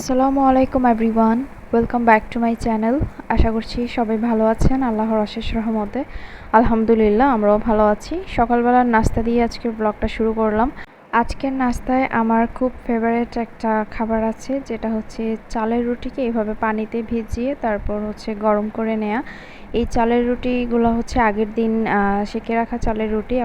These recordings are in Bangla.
আসসালামু আলাইকুম everyone, welcome back to my channel. আশা করছি সবাই ভালো আছেন, আল্লাহর অশেষ রহমতে। আলহামদুলিল্লাহ, আমরাও ভালো আছি। সকালবেলার নাস্তা দিয়ে আজকের ব্লগটা শুরু করলাম। আজকের নাস্তায় আমার খুব ফেভারেট একটা খাবার আছে, যেটা হচ্ছে চালের রুটিকে এভাবে পানিতে ভিজিয়ে তারপর হচ্ছে গরম করে নেওয়া এই চালের রুটিগুলো হচ্ছে আগের দিন সেকে রাখা চালের রুটি।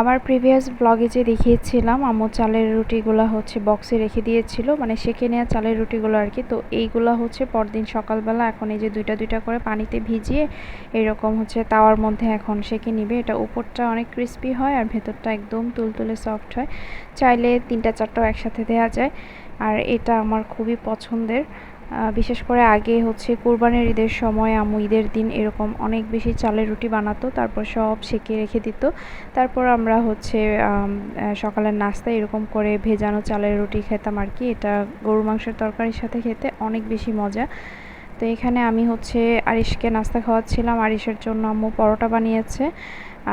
আমার প্রিভিয়াস ব্লগে যে দেখিয়েছিলাম আমার চালের রুটিগুলো হচ্ছে বক্সে রেখে দিয়েছিল মানে সেকে নেওয়া চালের রুটিগুলো আর কি। তো এইগুলো হচ্ছে পরদিন সকালবেলা এখন এই যে দুইটা দুইটা করে পানিতে ভিজিয়ে এরকম হচ্ছে তাওয়ার মধ্যে এখন সেকে নিবে। এটা উপরটা অনেক ক্রিস্পি হয় আর ভেতরটা একদম তুলতুলে সফট হয়। চাইলে তিনটা চারটাও একসাথে দেওয়া যায়। আর এটা আমার খুবই পছন্দের। বিশেষ করে আগে হচ্ছে কোরবানির ঈদের সময় আমু ঈদের দিন এরকম অনেক বেশি চালের রুটি বানাতো, তারপর সব সেকে রেখে দিত। তারপর আমরা হচ্ছে সকালের নাস্তা এরকম করে ভেজানো চালের রুটি খেতাম আর কি। এটা গরু মাংসের তরকারির সাথে খেতে অনেক বেশি মজা। তো এখানে আমি হচ্ছে আরিশকে নাস্তা খাওয়াচ্ছিলাম। আরিশের জন্য আম্মু পরোটা বানিয়েছে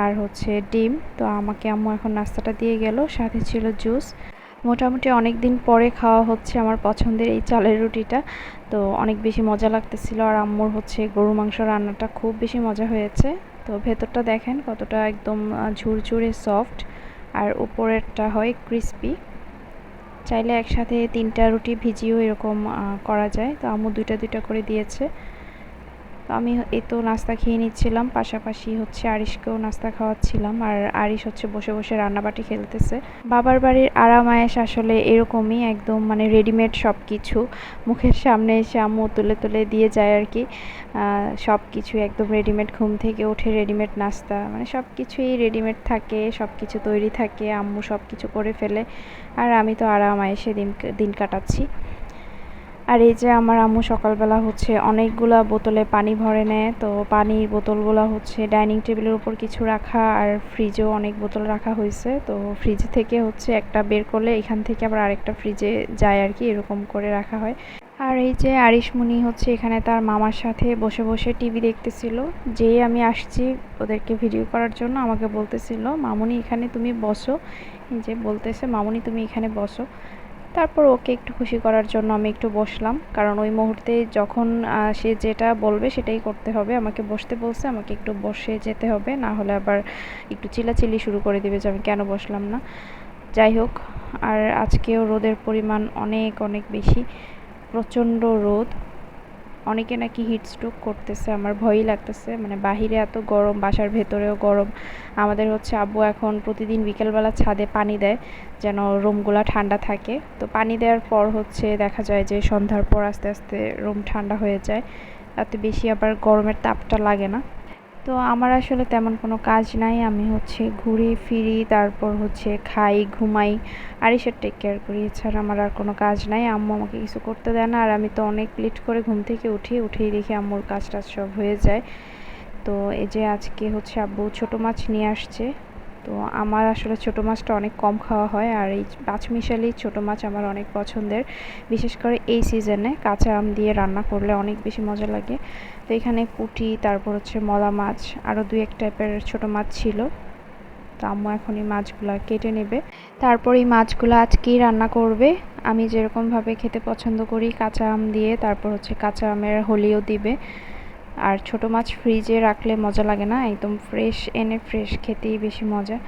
আর হচ্ছে ডিম। তো আমাকে আম্মু এখন নাস্তাটা দিয়ে গেল। সাথে ছিল জুস। মোটামুটি অনেক দিন পরে খাওয়া হচ্ছে আমার পছন্দের এই চালের রুটিটা। তো অনেক বেশি মজা লাগতেছিল আর আম্মুর হচ্ছে গরু মাংস রান্নাটা খুব বেশি মজা হয়েছে। তো ভেতরটা দেখেন কতটা একদম ঝুরঝুরে সফট আর উপরেরটা হয় ক্রিস্পি চাইলে একসাথে তিনটা রুটি ভিজিয়েও এরকম করা যায়। তো আম্মু দুইটা দুইটা করে দিয়েছে। তো আমি এই তো নাস্তা খেয়ে নিচ্ছিলাম, পাশাপাশি হচ্ছে আরিশকেও নাস্তা খাওয়াচ্ছিলাম। আর আরিশ হচ্ছে বসে বসে রান্নাবাটি খেলতেছে। বাবার বাড়ির আরাম আয়েস আসলে এরকমই একদম মানে রেডিমেড সব কিছু মুখের সামনে এসে আম্মু তুলে তুলে দিয়ে যায় আর কি। সব কিছু একদম রেডিমেড ঘুম থেকে উঠে রেডিমেড নাস্তা। মানে সব কিছুই রেডিমেড থাকে সব কিছু তৈরি থাকে, আম্মু সব কিছু করে ফেলে। আর আমি তো আরাম আয়েসে দিন দিন কাটাচ্ছি। আর এই যে আমার আম্মু সকালবেলা হচ্ছে অনেকগুলা বোতলে পানি ভরে নেয়, তো পানির বোতলগুলো হচ্ছে ডাইনিং টেবিলের উপর কিছু রাখা আর ফ্রিজেও অনেক বোতল রাখা হয়েছে। তো ফ্রিজ থেকে হচ্ছে একটা বের করলে এখান থেকে আবার আরেকটা ফ্রিজে যায় আর কি, এরকম করে রাখা হয়। আর এই যে আরিশমুনি হচ্ছে এখানে তার মামার সাথে বসে বসে টিভি দেখতেছিল। যেই আমি আসছি ওদেরকে ভিডিও করার জন্য আমাকে বলতেছিল, মামুনি এখানে তুমি বসো। এই যে বলতেছে, মামুনি তুমি এখানে বসো। তারপর ওকে একটু খুশি করার জন্য আমি একটু বসলাম। কারণ ওই মুহূর্তে যখন সে যেটা বলবে সেটাই করতে হবে। আমাকে বসতে বলছে, আমাকে একটু বসে যেতে হবে। না হলে আবার একটু চিলাচিলি শুরু করে দেবে যে আমি কেন বসলাম না। যাই হোক, আর আজকেও রোদের পরিমাণ অনেক অনেক বেশি। প্রচণ্ড রোদ। অনেকে নাকি হিট স্ট্রোক করতেছে, আমার ভয়ই লাগতেছে। মানে বাহিরে এত গরম, বাসার ভেতরেও গরম। আমাদের হচ্ছে আব্বু এখন প্রতিদিন বিকেলবেলা ছাদে পানি দেয়, যেন রুমগুলা ঠান্ডা থাকে। তো পানি দেওয়ার পর হচ্ছে দেখা যায় যে সন্ধ্যার পর আস্তে আস্তে রুম ঠান্ডা হয়ে যায়। এত বেশি আবার গরমের তাপটা লাগে না। তো আমার আসলে তেমন কোনো কাজ নাই। আমি হচ্ছে ঘুরি, ফিরি, তারপর হচ্ছে খাই, ঘুমাই। আর এসব টেক কেয়ার করি, এছাড়া আমার আর কোনো কাজ নাই। আম্মু আমাকে কিছু করতে দেয় না। আর আমি তো অনেক লেট করে ঘুম থেকে উঠি, উঠেই দেখি আম্মুর কাজ টাজ সব হয়ে যায়। তো এই যে আজকে হচ্ছে আব্বু ছোটো মাছ নিয়ে আসছে। তো আমার আসলে ছোটো মাছটা অনেক কম খাওয়া হয় আর এই পাঁচমিশালি ছোটো মাছ আমার অনেক পছন্দের। বিশেষ করে এই সিজনে কাঁচা আম দিয়ে রান্না করলে অনেক বেশি মজা লাগে। তো এখানে পুঁটি তারপর হচ্ছে মলা মাছ আরও দুই এক টাইপের ছোটো মাছ ছিল। তো আম্মু এখন এই মাছগুলো কেটে নেবে। তারপর এই মাছগুলো আজকেই রান্না করবে। আমি যেরকমভাবে খেতে পছন্দ করি কাঁচা আম দিয়ে, তারপর হচ্ছে কাঁচা আমের হোলিও দিবে। আর ছোট মাছ ফ্রিজে রাখলে মজা লাগে না? একদম ফ্রেশ এনে ফ্রেশ খেতেই বেশি মজা।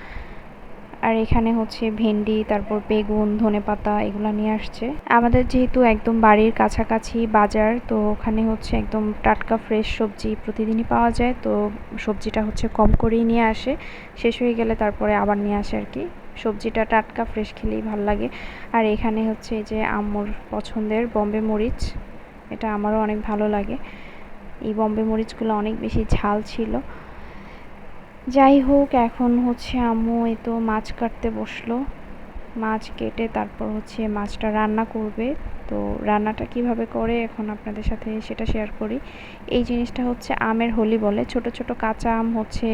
আর এখানে হচ্ছে ভেন্ডি, তারপর বেগুন, ধনে পাতা এগুলো নিয়ে আসছে। আমাদের যেহেতু একদম বাড়ির কাছাকাছি বাজার, তো ওখানে হচ্ছে একদম টাটকা ফ্রেশ সবজি প্রতিদিনই পাওয়া যায়। তো সবজিটা হচ্ছে কম করেই নিয়ে আসে। শেষ হয়ে গেলে তারপরে আবার নিয়ে আসে আর কি। সবজিটা টাটকা ফ্রেশ খেলেই ভালো লাগে। আর এখানে হচ্ছে যে আম্মুর পছন্দের বম্বে মরিচ, এটা আমারও অনেক ভালো লাগে। এই বম্বে মরিচগুলো অনেক বেশি ঝাল ছিল। যাই হোক, এখন হচ্ছে আম্মু এ তো মাছ কাটতে বসল। মাছ কেটে তারপর হচ্ছে মাছটা রান্না করবে। তো রান্নাটা কীভাবে করে এখন আপনাদের সাথে সেটা শেয়ার করি। এই জিনিসটা হচ্ছে আমের হোলি বলে। ছোট ছোট কাঁচা আম হচ্ছে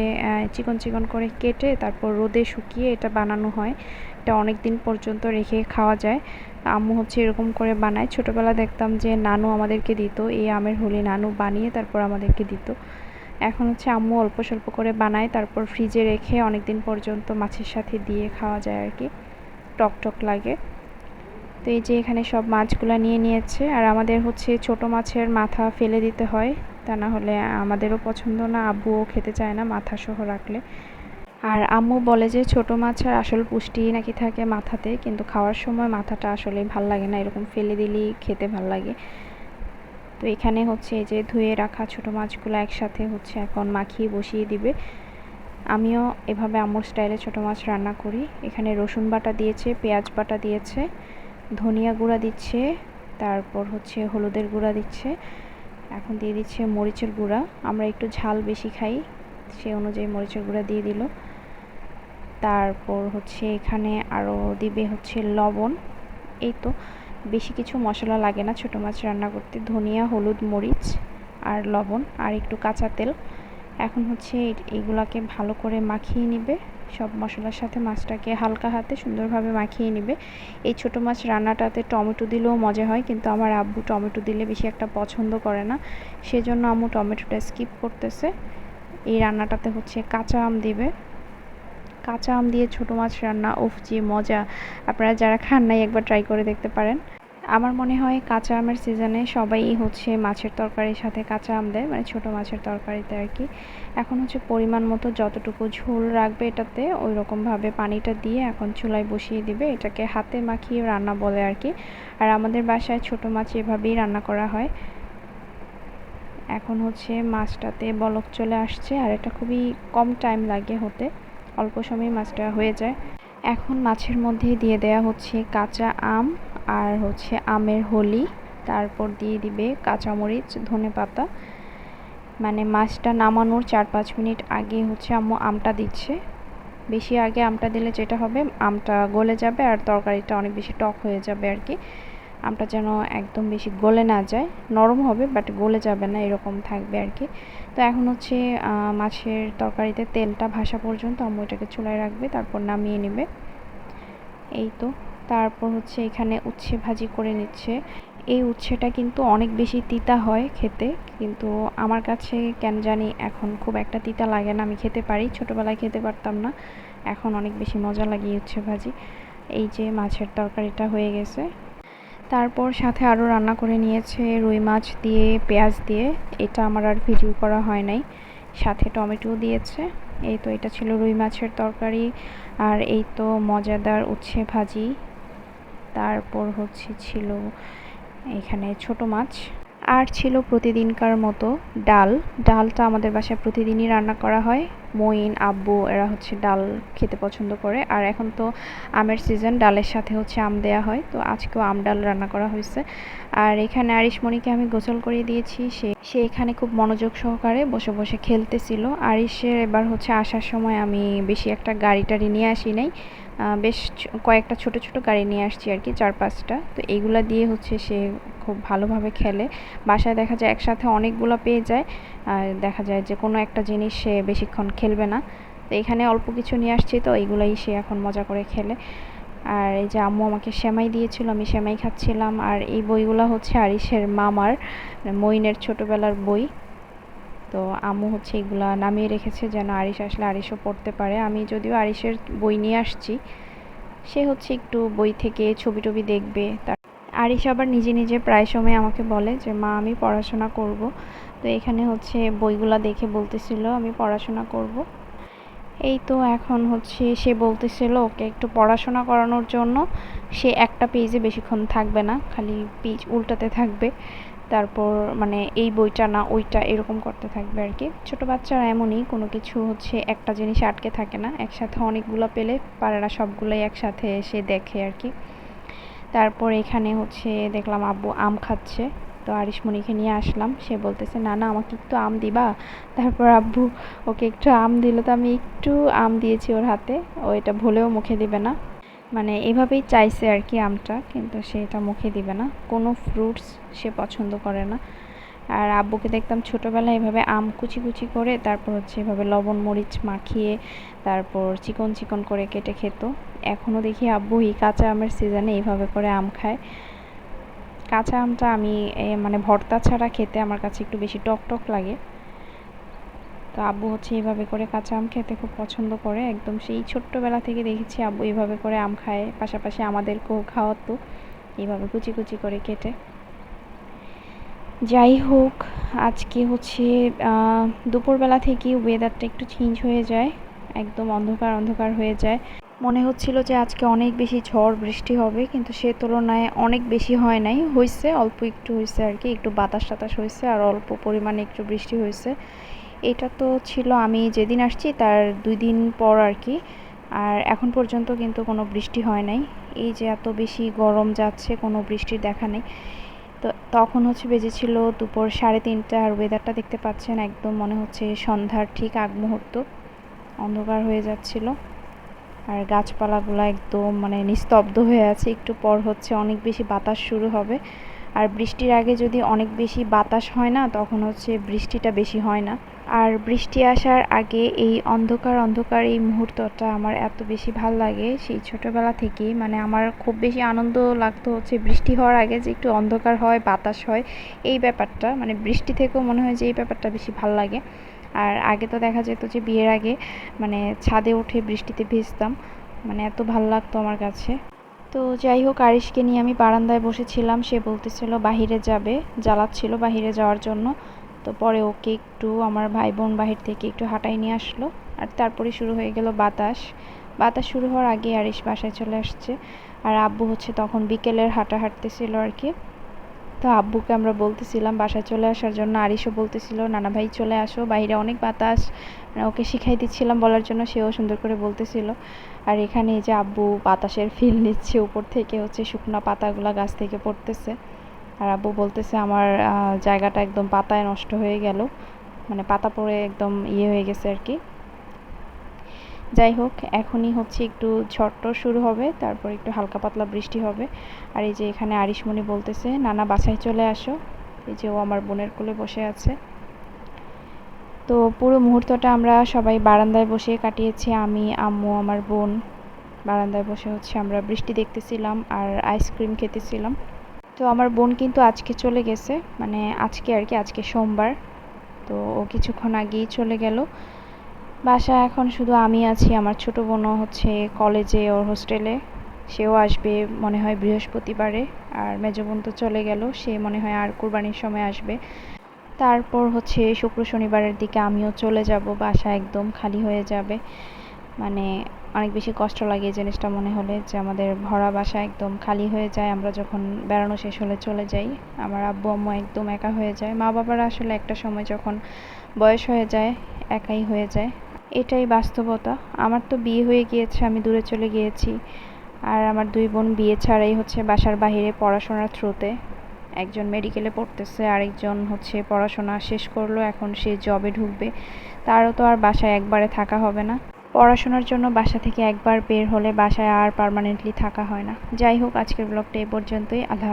চিকন চিকন করে কেটে তারপর রোদে শুকিয়ে এটা বানানো হয়। এটা অনেক দিন পর্যন্ত রেখে খাওয়া যায়। আম্মু হচ্ছে এরকম করে বানায়। ছোটোবেলা দেখতাম যে নানু আমাদেরকে দিত, এই আমের হোলি নানু বানিয়ে তারপর আমাদেরকে দিত। এখন হচ্ছে আম্মু অল্প স্বল্প করে বানায়, তারপর ফ্রিজে রেখে অনেক দিন পর্যন্ত মাছের সাথে দিয়ে খাওয়া যায় আর কি। টক টক লাগে। তো এই যে এখানে সব মাছগুলো নিয়ে নিয়েছে, আর আমাদের হচ্ছে ছোট মাছের মাথা ফেলে দিতে হয়। তা না হলে আমাদেরও পছন্দ না, আব্বুও খেতে চায় না মাথা সহ রাখলে। আর আম্মু বলে যে ছোট মাছের আসল পুষ্টি নাকি থাকে মাথাতে, কিন্তু খাওয়ার সময় মাথাটা আসলে ভালো লাগে না, এরকম ফেলে দিলেই খেতে ভালো লাগে। তো এখানে হচ্ছে এই যে ধুয়ে রাখা ছোট মাছগুলো একসাথে হচ্ছে এখন মাখিয়ে বসিয়ে দিবে। আমিও এভাবে আম্মুর স্টাইলে ছোট মাছ রান্না করি। এখানে রসুন বাটা দিয়েছে, পেঁয়াজ বাটা দিয়েছে। ধনিয়া গুঁড়া দিচ্ছে, তারপর হচ্ছে হলুদের গুঁড়া দিচ্ছে, এখন দিয়ে দিচ্ছে মরিচের গুঁড়া। আমরা একটু ঝাল বেশি খাই, সে অনুযায়ী মরিচের গুঁড়া দিয়ে দিল। তারপর হচ্ছে এখানে আরও দিবে হচ্ছে লবণ। এই তো, বেশি কিছু মশলা লাগে না, ছোটো মাছ রান্না করতে। ধনিয়া, হলুদ, মরিচ আর লবণ আর একটু কাঁচা তেল। এখন হচ্ছে এইগুলাকে ভালো করে মাখিয়ে নিবে। সব মশলার সাথে মাছটাকে হালকা হাতে সুন্দরভাবে মাখিয়ে নিবে। এই ছোটো মাছ রান্নাটাতে টমেটো দিলেও মজা হয়, কিন্তু আমার আব্বু টমেটো দিলে বেশি একটা পছন্দ করে না। সেজন্য আম্মু টমেটোটা স্কিপ করতেছে। এই রান্নাটাতে হচ্ছে কাঁচা আম দিবে। কাঁচা আম দিয়ে ছোটো মাছ রান্না, উফ, যে মজা। আপনারা যারা খান নাই, একবার ট্রাই করে দেখতে পারেন। আমার মনে হয় কাঁচা আমের সিজনে সবাই হচ্ছে মাছের তরকারির সাথে কাঁচা আম দেয় মানে ছোটো মাছের তরকারিতে আর কি। এখন হচ্ছে পরিমাণ মতো যতটুকু ঝোল রাখবে এটাতে ওই রকমভাবে পানিটা দিয়ে এখন চুলায় বসিয়ে দিবে, এটাকে হাতে মাখিয়ে রান্না বলে আর কি। আর আমাদের বাসায় ছোটো মাছ এভাবেই রান্না করা হয়। এখন হচ্ছে মাছটাতে বলক চলে আসছে, আর এটা খুবই কম টাইম লাগে হতে, অল্প সময় মাছটা হয়ে যায়। এখন মাছের মধ্যে দিয়ে দেয়া হচ্ছে কাঁচা আম। আর হচ্ছে আমের হোলি, তারপর দিয়ে দিবে কাঁচামরিচ, ধনে পাতা। মানে মাছটা নামানোর চার পাঁচ মিনিট আগে হচ্ছে আম্মু আমটা দিচ্ছে। বেশি আগে আমটা দিলে যেটা হবে, আমটা গলে যাবে আর তরকারিটা অনেক বেশি টক হয়ে যাবে আর কি। আমটা যেন একদম বেশি গলে না যায়। নরম হবে বাট গলে যাবে না, এরকম থাকবে আর কি। তো এখন হচ্ছে মাছের তরকারিতে তেলটা ভাসা পর্যন্ত আম্মু এটাকে চুলায় রাখবে, তারপর নামিয়ে নেবে। এই তো। তারপর হচ্ছে এখানে উচ্ছে ভাজি করে নিচ্ছে। এই উচ্ছেটা কিন্তু অনেক বেশি তিতা হয় খেতে, কিন্তু আমার কাছে কেন জানি এখন খুব একটা তিতা লাগে না। আমি খেতে পারি, ছোটোবেলায় খেতে পারতাম না। এখন অনেক বেশি মজা লাগে উচ্ছে ভাজি। এই যে মাছের তরকারিটা হয়ে গেছে। তারপর সাথে আরও রান্না করে নিয়েছে রুই মাছ দিয়ে, পেঁয়াজ দিয়ে। এটা আমার আর ভিডিও করা হয় নাই। সাথে টমেটো দিয়েছে। এই তো এটা ছিল রুই মাছের তরকারি। আর এই তো মজাদার উচ্ছে ভাজি। তারপর হচ্ছে ছিল এখানে ছোট মাছ। আর ছিল প্রতিদিনকার মতো ডাল। ডালটা আমাদের বাসায় প্রতিদিনই রান্না করা হয়। মইন আব্বু এরা হচ্ছে ডাল খেতে পছন্দ করে। আর এখন তো আমের সিজন ডালের সাথে হচ্ছে আম দেয়া হয়। তো আজকেও আম ডাল রান্না করা হয়েছে। আর এখানে আরিশমণিকে আমি গোসল করিয়ে দিয়েছি। সে সে এখানে খুব মনোযোগ সহকারে বসে বসে খেলতেছিল। আরিশের এবার হচ্ছে আসার সময় আমি বেশি একটা গাড়ি টাড়ি নিয়ে আসি নাই। বেশ কয়েকটা ছোট ছোট গাড়ি নিয়ে আসছি আর কি চার পাঁচটা তো এইগুলা দিয়ে হচ্ছে সে খুব ভালোভাবে খেলে। বাসায় দেখা যায় একসাথে অনেকগুলো পেয়ে যায়। আর দেখা যায় যে কোনো একটা জিনিস সে বেশিক্ষণ খেলবে না। তো এখানে অল্প কিছু নিয়ে আসছি তো এইগুলাই সে এখন মজা করে খেলে। আর এই যে আম্মু আমাকে সেমাই দিয়েছিল, আমি সেমাই খাচ্ছিলাম। আর এই বইগুলো হচ্ছে আরিসের মামার মইনের ছোটোবেলার বই। তো আম্মু হচ্ছে এগুলা নামিয়ে রেখেছে যেন আরিশ আসলে আরিশও পড়তে পারে। আমি যদিও আরিশের বই নিয়ে আসছি, সে হচ্ছে একটু বই থেকে ছবি টবি দেখবে। তার আরিশ আবার নিজে নিজে প্রায় সময় আমাকে বলে যে, মা, আমি পড়াশোনা করব। তো এখানে হচ্ছে বইগুলা দেখে বলতেছিল, আমি পড়াশোনা করব। এই তো এখন হচ্ছে সে বলতেছিল, ওকে একটু পড়াশোনা করানোর জন্য সে একটা পেজে বেশিক্ষণ থাকবে না, খালি পেজ উল্টাতে থাকবে। তারপর মানে এই বইটা না, ওইটা এরকম করতে থাকবে আর কি। ছোটো বাচ্চারা এমনই, কোনো কিছু হচ্ছে একটা জিনিস আটকে থাকে না, একসাথে অনেকগুলো পেলে না, সবগুলোই একসাথে এসে দেখে আর কি। তারপর এখানে হচ্ছে দেখলাম আব্বু আম খাচ্ছে, তো আরিশমণিকে নিয়ে আসলাম। সে বলতেছে, না না, আমাকে একটু আম দিবা? তারপর আব্বু ওকে একটু আম দিল, তো আমি একটু আম দিয়েছি ওর হাতে। ও এটা ভুলেও মুখে দিবে না। মানে এভাবেই চাইছে আর কি আমটা, কিন্তু সে এটা মুখে দিবে না। কোনো ফ্রুটস সে পছন্দ করে না। আর আব্বুকে দেখতাম ছোটোবেলায় এভাবে আম কুচি কুচি করে, তারপর হচ্ছে এভাবে লবণ, মরিচ মাখিয়ে, তারপর চিকন চিকন করে কেটে খেত। এখনও দেখি আব্বু এই কাঁচা আমের সিজনে এইভাবে করে আম খায়। কাঁচা আমটা আমি মানে ভর্তা ছাড়া খেতে আমার কাছে একটু বেশি টক টক লাগে। তো আব্বু হচ্ছে এইভাবে করে কাঁচা আম খেতে খুব পছন্দ করে। একদম সেই ছোট্টবেলা থেকে দেখেছি আব্বু এইভাবে করে আম খায়, পাশাপাশি আমাদেরকেও খাওয়াতো এইভাবে কুচি কুচি করে কেটে। যাই হোক, আজকে হচ্ছে দুপুরবেলা থেকে ওয়েদারটা একটু চেঞ্জ হয়ে যায়, একদম অন্ধকার অন্ধকার হয়ে যায়। মনে হচ্ছিল যে আজকে অনেক বেশি ঝড় বৃষ্টি হবে, কিন্তু সে তুলনায় অনেক বেশি হয় নাই। হয়েছে অল্প একটু হয়েছে আর কি, একটু বাতাস টাতাস হয়েছে আর অল্প পরিমাণে একটু বৃষ্টি হয়েছে এটা তো ছিল, আমি যেদিন আসছি তার দুই দিন পর আর কি। আর এখন পর্যন্ত কিন্তু কোনো বৃষ্টি হয় নাই। এই যে এত বেশি গরম যাচ্ছে, কোনো বৃষ্টির দেখা নেই। তো তখন হচ্ছে বেজেছিল দুপুর সাড়ে তিনটা আর ওয়েদারটা দেখতে পাচ্ছেন, একদম মনে হচ্ছে সন্ধ্যার ঠিক আগ মুহূর্ত। অন্ধকার হয়ে যাচ্ছিল। আর গাছপালাগুলো একদম মানে নিস্তব্ধ হয়ে আছে। একটু পর হচ্ছে অনেক বেশি বাতাস শুরু হবে। আর বৃষ্টির আগে যদি অনেক বেশি বাতাস হয় না, তখন হচ্ছে বৃষ্টিটা বেশি হয় না। আর বৃষ্টি আসার আগে এই অন্ধকার অন্ধকার এই মুহূর্তটা আমার এত বেশি ভালো লাগে। সেই ছোটোবেলা থেকেই মানে আমার খুব বেশি আনন্দ লাগতো হচ্ছে বৃষ্টি হওয়ার আগে যে একটু অন্ধকার হয়, বাতাস হয়, এই ব্যাপারটা। মানে বৃষ্টি থেকেও মনে হয় যে এই ব্যাপারটা বেশি ভালো লাগে। আর আগে তো দেখা যেত যে বিয়ের আগে মানে ছাদে উঠে বৃষ্টিতে ভিজতাম। মানে এত ভালো লাগতো আমার কাছে। তো যাই হোক, আরিশকে নিয়ে আমি বারান্দায় বসেছিলাম। সে বলতেছিল, বাহিরে যাবে। জ্বালাচ্ছিল বাহিরে যাওয়ার জন্য। তো পরে ওকে একটু আমার ভাই বোন বাহির থেকে একটু হাঁটাই নিয়ে আসলো। আর তারপরে শুরু হয়ে গেল বাতাস। বাতাস শুরু হওয়ার আগে আরিশ বাসায় চলে আসছে। আর আব্বু হচ্ছে তখন বিকেলের হাঁটা হাঁটতেছিল আর কি। তো আব্বুকে আমরা বলতেছিলাম, বাসায় চলে আসার জন্য। আরিশও বলতেছিল, নানা ভাই, চলে আসো। বাইরে অনেক বাতাস। মানে ওকে শিখাই দিচ্ছিলাম বলার জন্য, সেও সুন্দর করে বলতেছিল। আর এখানে যে আব্বু বাতাসের ফিল নিচ্ছে, উপর থেকে হচ্ছে শুকনো পাতাগুলো গাছ থেকে পড়তেছে। আর আব্বু বলতেছে, আমার জায়গাটা একদম পাতায় নষ্ট হয়ে গেল। মানে পাতা পড়ে একদম ইয়ে হয়ে গেছে আর কি। যাই হোক, এখনই হচ্ছে একটু ঝড় শুরু হবে, তারপর একটু হালকা পাতলা বৃষ্টি হবে। আর এই যে এখানে আরিশমণি বলতেছে, নানা, বাসায় চলে আসো। এই যে ও আমার বোনের কোলে বসে আছে। তো পুরো মুহূর্তটা আমরা সবাই বারান্দায় বসে কাটিয়েছি, আমি, আম্মু, আমার বোন। বারান্দায় বসে হচ্ছে আমরা বৃষ্টি দেখতেছিলাম আর আইসক্রিম খেতেছিলাম। তো আমার বোন কিন্তু আজকে চলে গেছে মানে আজকে আর কি, আজকে সোমবার। তো ও কিছুক্ষণ আগেই চলে গেল। বাসা এখন শুধু আমি আছি, আমার ছোট বোনও হচ্ছে কলেজে ওর হোস্টেলে সেও আসবে মনে হয় বৃহস্পতিবারে, আর মেজো বোন তো চলে গেল, সে মনে হয় আর কুরবানির সময় আসবে। তারপর হচ্ছে শুক্র শনিবারের দিকে আমিও চলে যাব, বাসা একদম খালি হয়ে যাবে। মানে অনেক বেশি কষ্ট লাগে এই জিনিসটা মনে হলে, যে আমাদের ভরা বাসা একদম খালি হয়ে যায়, আমরা যখন বেড়ানো শেষ হলে চলে যাই। আমার আব্বু আম্মু একদম একা হয়ে যায়। মা বাবারা আসলে একটা সময় যখন বয়স হয়ে যায়, একাই হয়ে যায়। এটাই বাস্তবতা। আমার তো বিয়ে হয়ে গিয়েছে, আমি দূরে চলে গিয়েছি। আর আমার দুই বোন বিয়ে ছাড়াই হচ্ছে বাসার বাহিরে পড়াশোনার থ্রুতে। একজন মেডিকেলে পড়তেছে, আরেকজন হচ্ছে পড়াশোনা শেষ করল, এখন সে জবে ঢুকবে। তারও তো আর বাসায় একবারে থাকা হবে না। পড়াশোনার জন্য বাসা থেকে একবার বের হলে বাসায় আর পারমানেন্টলি থাকা হয় না। যাই হোক, আজকের ব্লগটা এ পর্যন্তই। আল্লাহ